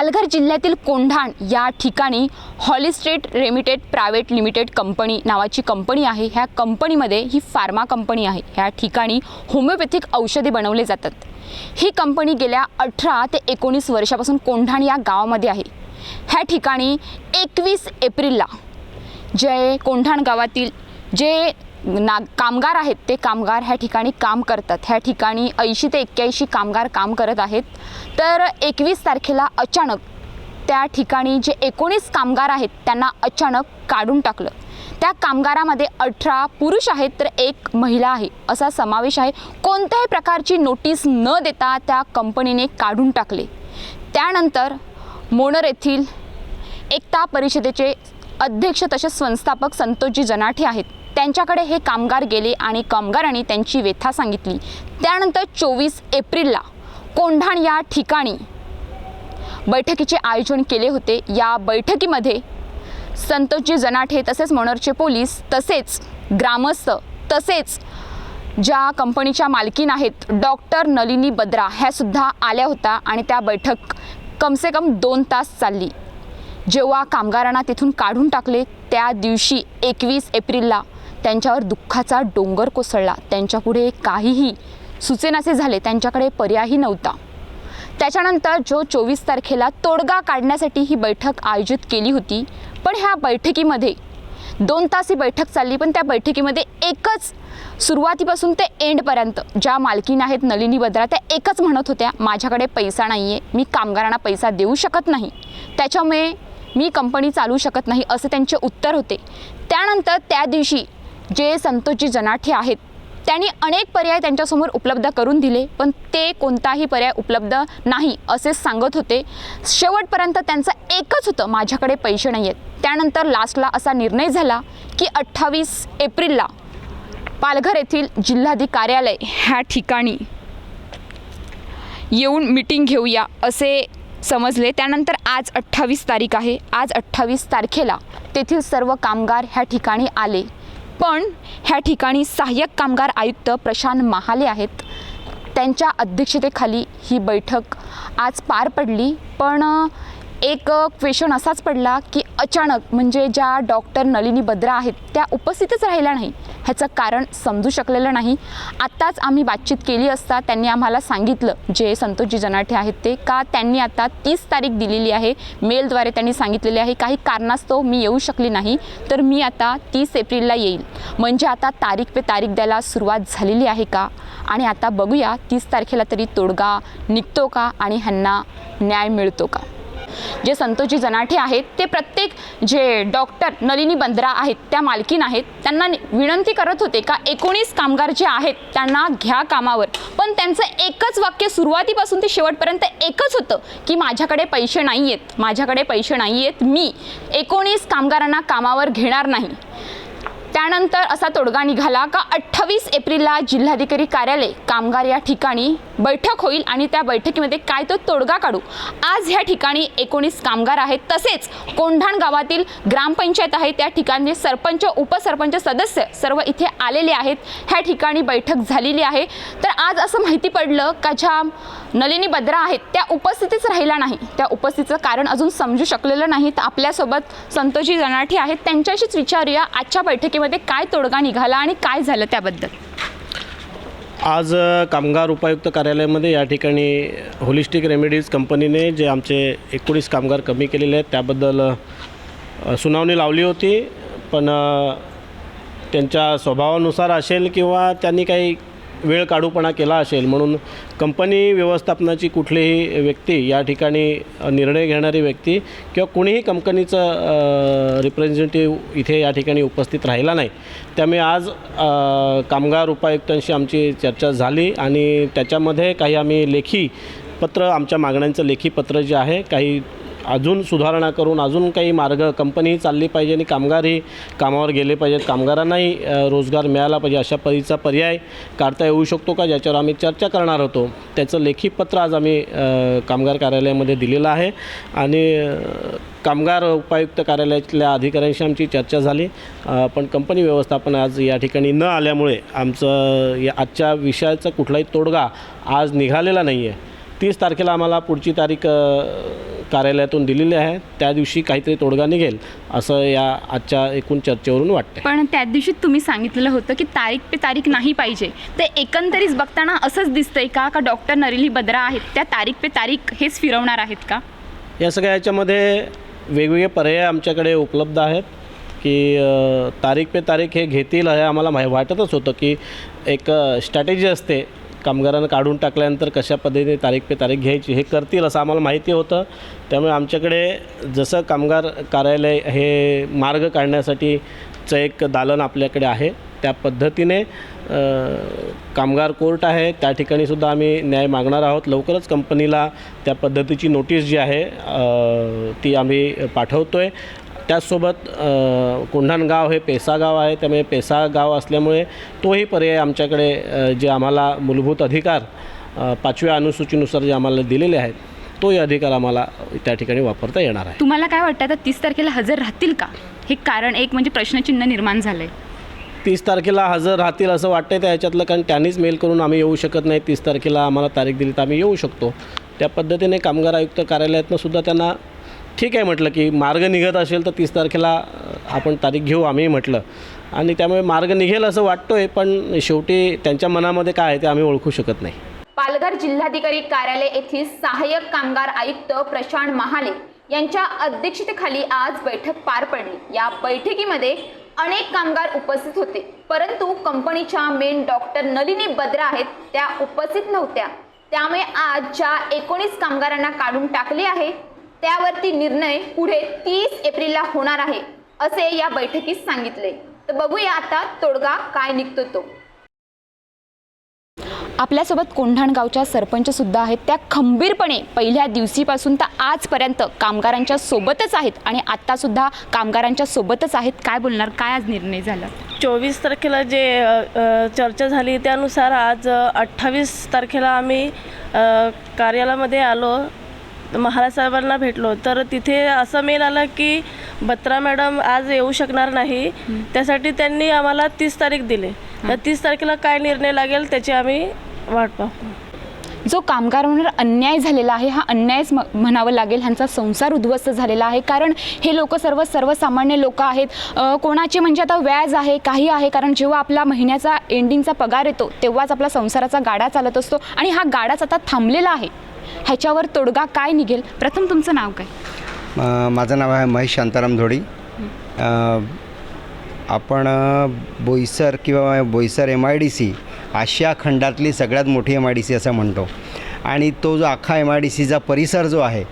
पालघर जिल्ह्यातील कोंढाण या ठिकाणी हॉलिस्टेट रेमिटेड प्रायव्हेट लिमिटेड कंपनी नावाची कंपनी आहे. ह्या कंपनीमध्ये ही फार्मा कंपनी आहे. ह्या ठिकाणी होमिओपॅथिक औषधे बनवले जातात. ही कंपनी गेल्या अठरा ते एकोणीस वर्षापासून कोंढाण या गावामध्ये आहे. ह्या ठिकाणी एकवीस एप्रिलला जे कोंढाण गावातील जे ना कामगार आहेत ते कामगार ह्या ठिकाणी काम करतात. ह्या ठिकाणी ऐंशी ते एक्क्याऐंशी कामगार काम करत आहेत. तर एकवीस तारखेला अचानक त्या ठिकाणी जे एकोणीस कामगार आहेत त्यांना अचानक काढून टाकलं. त्या कामगारामध्ये अठरा पुरुष आहेत तर एक महिला आहे. असा समावेश आहे. कोणत्याही प्रकारची नोटीस न देता त्या कंपनीने काढून टाकले. त्यानंतर मोनर येथील एकता परिषदेचे अध्यक्ष तसेच संस्थापक संतोषजी जनाठे आहेत. त्यांच्याकडे हे कामगार गेले आणि कामगारांनी त्यांची व्यथा सांगितली. त्यानंतर चोवीस एप्रिलला कोंढाण या ठिकाणी बैठकीचे आयोजन केले होते. या बैठकीमध्ये संतोषजी जनाठे तसेच मनोरचे पोलीस तसेच ग्रामस्थ तसेच ज्या कंपनीच्या मालकीन आहेत डॉक्टर नलिनी बद्रा ह्या सुद्धा आल्या होत्या आणि त्या बैठक कमसे कम दोन तास चालली. जेव्हा कामगारांना तिथून काढून टाकले त्या दिवशी एकवीस एप्रिलला त्यांच्यावर दुःखाचा डोंगर कोसळला. त्यांच्यापुढे काहीही सुचेनासे झाले. त्यांच्याकडे पर्यायही नव्हता. त्याच्यानंतर जो चोवीस तारखेला तोडगा काढण्यासाठी ही बैठक आयोजित केली होती पण ह्या बैठकीमध्ये दोन तास ही बैठक चालली पण त्या बैठकीमध्ये एकच सुरुवातीपासून ते एंडपर्यंत ज्या मालकीन आहेत नलिनी बद्रा त्या एकच म्हणत होत्या माझ्याकडे पैसा नाही आहे मी कामगारांना पैसा देऊ शकत नाही. त्याच्यामुळे मी कंपनी चालू शकत नाही असे त्यांचे उत्तर होते. त्यानंतर त्या दिवशी जे संतोषजी जनाठे आहेत त्यांनी अनेक पर्याय त्यांच्यासमोर उपलब्ध करून दिले पण ते कोणताही पर्याय उपलब्ध नाही असे सांगत होते. शेवटपर्यंत त्यांचं एकच होतं माझ्याकडे पैसे नाही आहेत त्यानंतर लास्टला असा निर्णय झाला की अठ्ठावीस एप्रिलला पालघर येथील जिल्हाधिकारी कार्यालय ह्या ठिकाणी येऊन मिटिंग घेऊया असे समजले. त्यानंतर आज अठ्ठावीस तारीख आहे. आज अठ्ठावीस तारखेला तेथील सर्व कामगार ह्या ठिकाणी आले. पण ह्या ठिकाणी सहाय्यक कामगार आयुक्त प्रशांत महाले आहेत. त्यांच्या अध्यक्षतेखाली ही बैठक आज पार पडली. पण एक क्वेश्चन असाच पडला की अचानक म्हणजे ज्या डॉक्टर नलिनी बद्रा आहेत त्या उपस्थितच राहिल्या नाही. ह्याचं कारण समजू शकलेलं नाही. आत्ताच आम्ही बातचीत केली असता त्यांनी आम्हाला सांगितलं जे संतोषजी जनाठे आहेत ते का त्यांनी आता तीस तारीख दिलेली आहे. मेलद्वारे त्यांनी सांगितलेले आहे काही कारणास्तव मी येऊ शकली नाही तर मी आता तीस एप्रिलला येईल. म्हणजे आता तारीख पे तारीख द्यायला सुरुवात झालेली आहे का? आणि आता बघूया तीस तारखेला तरी तोडगा निघतो का? आणि ह्यांना न्याय मिळतो का? जे संतोषजी जनाठे आहेत ते प्रत्येक जे डॉक्टर नलिनी बंद्रा आहेत त्या मालकीन आहेत त्यांना विनंती करत होते का एकोणीस कामगार जे आहेत त्यांना घ्या कामावर. पण त्यांचं एकच वाक्य सुरुवातीपासून ते शेवटपर्यंत एकच होतं की माझ्याकडे पैसे नाही आहेत माझ्याकडे पैसे नाही आहेत मी एकोणीस कामगारांना कामावर घेणार नाही. त्यानंतर असा तोडगा निघाला का अठ्ठावीस एप्रिलला जिल्हाधिकारी कार्यालय कामगार या ठिकाणी बैठक होईल आणि त्या बैठकीमध्ये काय तो तोडगा काढू? आज ह्या ठिकाणी एकोणीस कामगार आहेत. तसेच कोंढाण गावातील ग्रामपंचायत आहे. त्या ठिकाणी सरपंच उपसरपंच सदस्य सर्व इथे आलेले आहेत. ह्या ठिकाणी बैठक झालेली आहे. तर आज असं माहिती पडलं का ज्या नलिनी बद्रा आहेत त्या उपस्थितीच राहिल्या नाही. त्या उपस्थितीचं कारण अजून समजू शकलेलं नाही. तर आपल्यासोबत संतोषी जनाठी आहेत. त्यांच्याशीच विचारूया. आजच्या बैठकीमध्ये काय तोडगा निघाला आणि काय झालं त्याबद्दल? आज कामगार उपायुक्त कार्यालयामध्ये या ठिकाणी होलिस्टिक रेमेडीज कंपनीने जे आमचे एकोणीस कामगार कमी केलेले आहेत त्याबद्दल सुनावणी लावली होती. पण त्यांच्या स्वभावानुसार असेल किंवा त्यांनी काही वेळ काढूपणा केला असेल म्हणून कंपनी व्यवस्थापनाची कुठलीही व्यक्ती या ठिकाणी निर्णय घेणारी व्यक्ती किंवा कुणीही कंपनीचं रिप्रेझेंटेटिव्ह इथे या ठिकाणी उपस्थित राहिला नाही. त्यामुळे आज कामगार उपायुक्तांशी आमची चर्चा झाली आणि त्याच्यामध्ये काही आम्ही लेखी पत्र आमच्या मागण्यांचं लेखी पत्र जे आहे काही अजून सुधारणा करून अजून काही मार्ग कंपनीही चालली पाहिजे आणि कामगारही कामावर गेले पाहिजेत. कामगारांनाही रोजगार मिळाला पाहिजे अशा परीचा पर्याय काढता येऊ शकतो का? ज्याच्यावर आम्ही चर्चा करणार होतो. त्याचं लेखी पत्र आज आम्ही कामगार कार्यालयामध्ये दिलेलं आहे आणि कामगार उपायुक्त कार्यालयातल्या अधिकाऱ्यांशी आमची चर्चा झाली. पण कंपनी व्यवस्थापन आज या ठिकाणी न आल्यामुळे आमचं या आजच्या विषयाचा कुठलाही तोडगा आज निघालेला नाही आहे तीस तारखेला आम्हाला पुढची तारीख कार्यालयातून दिलेली आहे. त्या दिवशी काहीतरी तोडगा निघेल असं या आजच्या एकूण चर्चेवरून वाटते पण त्या दिवशी तुम्ही सांगितलेलं होतं की तारीख पे तारीख नाही पाहिजे. ते एकंदरीत बघताना असंच दिसतंय का? का डॉक्टर नरेली बद्रा आहेत त्या तारीख पे तारीख हेच फिरवणार आहेत का? या सगळ्या याच्यामध्ये वेगवेगळे पर्याय आमच्याकडे उपलब्ध आहेत की तारीख पे तारीख हे घेतील हे आम्हाला माहि वाटतच होतं की एक स्ट्रॅटेजी असते. कामगारांना काढून टाकल्यानंतर कशा पद्धतीने तारीख पे तारीख घ्यायची हे करतील असं आम्हाला माहिती होतं. त्यामुळे आमच्याकडे जसं कामगार कार्यालय हे मार्ग काढण्यासाठीचं एक दालन आपल्याकडे आहे. त्या पद्धतीने कामगार कोर्ट आहे. त्या ठिकाणी सुद्धा आम्ही न्याय मागणार आहोत. लवकरच कंपनीला त्या पद्धतीची नोटीस जी आहे ती आम्ही पाठवतो आहे त्याचसोबत अ, कोंढाण गाव हे पेसा गाव आहे. त्यामुळे पेसा गाव असल्यामुळे तोही पर्याय आमच्याकडे जे आम्हाला मूलभूत अधिकार पाचव्या अनुसूचीनुसार जे आम्हाला दिलेले आहेत तोही अधिकार आम्हाला त्या ठिकाणी वापरता येणार आहे. तुम्हाला काय वाटतं आता तीस तारखेला हजर राहतील का? हे कारण एक म्हणजे प्रश्नचिन्ह निर्माण झालंय. तीस तारखेला हजर राहतील असं वाटतंय त्या ह्याच्यातलं कारण त्यांनीच मेल करून आम्ही येऊ शकत नाही. तीस तारखेला आम्हाला तारीख दिली तर आम्ही येऊ शकतो. त्या पद्धतीने कामगार आयुक्त कार्यालयातनं सुद्धा त्यांना ठीक आहे म्हटलं की मार्ग निघत असेल तर तीस तारखेला आपण तारीख घेऊ आम्ही म्हटलं. आणि त्यामुळे मार्ग निघेल असं वाटतोय पण शेवटी त्यांच्या मनामध्ये काय आहे ते आम्ही ओळखू शकत नाही. पालघर जिल्हाधिकारी कार्यालय येथील सहाय्यक कामगार आयुक्त प्रशांत महाले यांच्या अध्यक्षतेखाली आज बैठक पार पडली. या बैठकीमध्ये अनेक कामगार उपस्थित होते परंतु कंपनीच्या मेन डॉक्टर नलिनी बद्रा आहेत त्या उपस्थित नव्हत्या. त्यामुळे आज ज्या एकोणीस कामगारांना काढून टाकले आहे. त्यावरती निर्णय पुढे तीस एप्रिलला होणार आहे असे या बैठकीत सांगितले. तर बघूया आता तोडगा काय निघतो तो. आपल्यासोबत कोंढाण गावच्या सरपंच सुद्धा आहेत. त्या खंबीरपणे पहिल्या दिवशीपासून तर आजपर्यंत कामगारांच्या सोबतच आहेत आणि आता सुद्धा कामगारांच्या सोबतच आहेत. काय बोलणार? काय आज निर्णय झाला? चोवीस तारखेला जे चर्चा झाली त्यानुसार आज अठ्ठावीस तारखेला आम्ही कार्यालयामध्ये आलो. महाराज साहेबांना भेटलो. तर तिथे असं मेल आलं की बत्रा मॅडम आज येऊ शकणार नाही. त्यासाठी त्यांनी आम्हाला तीस तारीख दिली. तर तीस तारखेला काय निर्णय लागेल त्याची आम्ही वाट पाहू. जो कामगारांवर अन्याय झालेला आहे हा अन्यायच म- म्हणावं लागेल. ह्यांचा संसार उद्ध्वस्त झालेला आहे. कारण हे लोक सर्व सर्वसामान्य लोक आहेत. कोणाचे म्हणजे आता व्याज आहे काही आहे. कारण जेव्हा आपला महिन्याचा एंडिंगचा पगार येतो तेव्हाच आपला संसाराचा गाडा चालत असतो. आणि हा गाडाच आता थांबलेला आहे. ह्याच्यावर तोडगा काय निघेल? प्रथम तुमचं नाव काय? अ, माझं नाव आहे महेश शांताराम धोडी. अ, आपण अ, बोईसर किंवा Boisar M I D C आशिया खंडातली सगळ्यात मोठी एम आय डी सी असं म्हणतो. आणि तो जो अख्खा एम आय डी सीचा परिसर जो आहे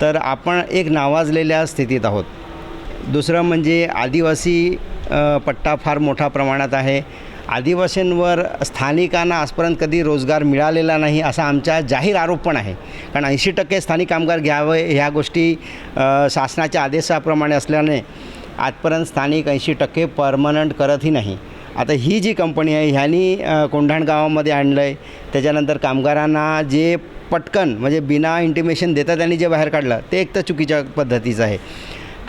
तर आपण एक नावाजलेल्या स्थितीत आहोत. दुसरं म्हणजे आदिवासी पट्टा फार मोठ्या प्रमाणात आहे. आदिवासींवर स्थानिकांना आजपर्यंत कधी रोजगार मिळालेला नाही असा आमचा जाहीर आरोप पण आहे. कारण ऐंशी टक्के स्थानिक कामगार घ्यावे ह्या गोष्टी शासनाच्या आदेशाप्रमाणे असल्याने आजपर्यंत स्थानिक ऐंशी टक्के परमनंट करतही नाही. आता ही जी कंपनी आहे ह्यांनी कोंढाण गावामध्ये आणलं आहे त्याच्यानंतर कामगारांना जे पटकन म्हणजे बिना इंटिमेशन देता त्यांनी जे बाहेर काढलं ते एक तर चुकीच्या पद्धतीचं आहे.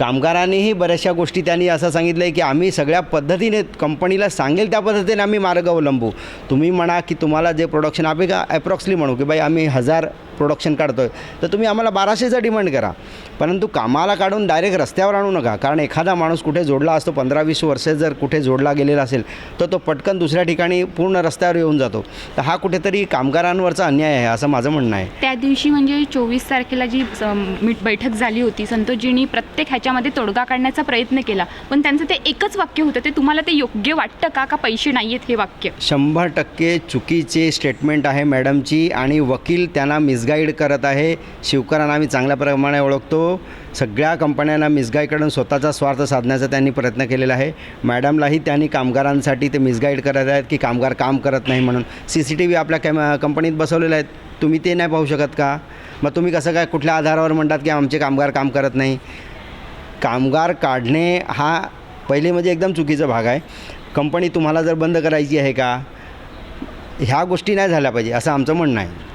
कामगारांनीही बऱ्याचशा गोष्टी त्यांनी असं सांगितलं आहे की आम्ही सगळ्या पद्धतीने कंपनीला सांगेल त्या पद्धतीने आम्ही मार्ग अवलंबू. तुम्ही म्हणा की तुम्हाला जे प्रोडक्शन आम्ही का ॲप्रॉक्सली म्हणू की बाई आम्ही हजार प्रोडक्शन काढतो आहे तर तुम्ही आम्हाला बाराशेचा डिमांड करा. परंतु कामाला काढून डायरेक्ट रस्त्यावर आणू नका. कारण एखादा माणूस कुठे जोडला असतो पंधरा वीस वर्षे जर कुठे जोडला गेलेला असेल तर तो पटकन दुसऱ्या ठिकाणी पूर्ण रस्त्यावर येऊन जातो. तर हा कुठेतरी कामगारांवरचा अन्याय आहे असं माझं म्हणणं आहे. त्या दिवशी म्हणजे चोवीस तारखेला जी बैठक झाली होती संतोषजींनी प्रत्येक ह्याच्यामध्ये तोडगा काढण्याचा प्रयत्न केला. पण त्यांचं ते एकच वाक्य होतं ते तुम्हाला ते योग्य वाटतं का का पैसे नाही आहेत हे वाक्य? शंभर टक्के चुकीचे स्टेटमेंट आहे मॅडमची आणि वकील त्यांना मिसगाईड करत आहे. शिवकरांना आम्ही चांगल्या प्रमाणे ओळखतो. सगळ्या कंपन्यांना मिसगाईड करून स्वतःचा स्वार्थ साधण्याचा त्यांनी प्रयत्न केलेला आहे. मॅडमलाही त्यांनी कामगारांसाठी ते मिसगाईड करत आहेत की कामगार काम करत नाही म्हणून. सी सी टी व्ही आपल्या कॅम कंपनीत बसवलेले आहेत. तुम्ही ते नाही पाहू शकत का? मग तुम्ही कसं काय कुठल्या आधारावर म्हणतात की आमचे कामगार काम करत नाही? कामगार काढणे हा पहिले म्हणजे एकदम चुकीचा भाग आहे. कंपनी तुम्हाला जर बंद करायची आहे का? ह्या गोष्टी नाही झाल्या पाहिजे असं आमचं म्हणणं आहे.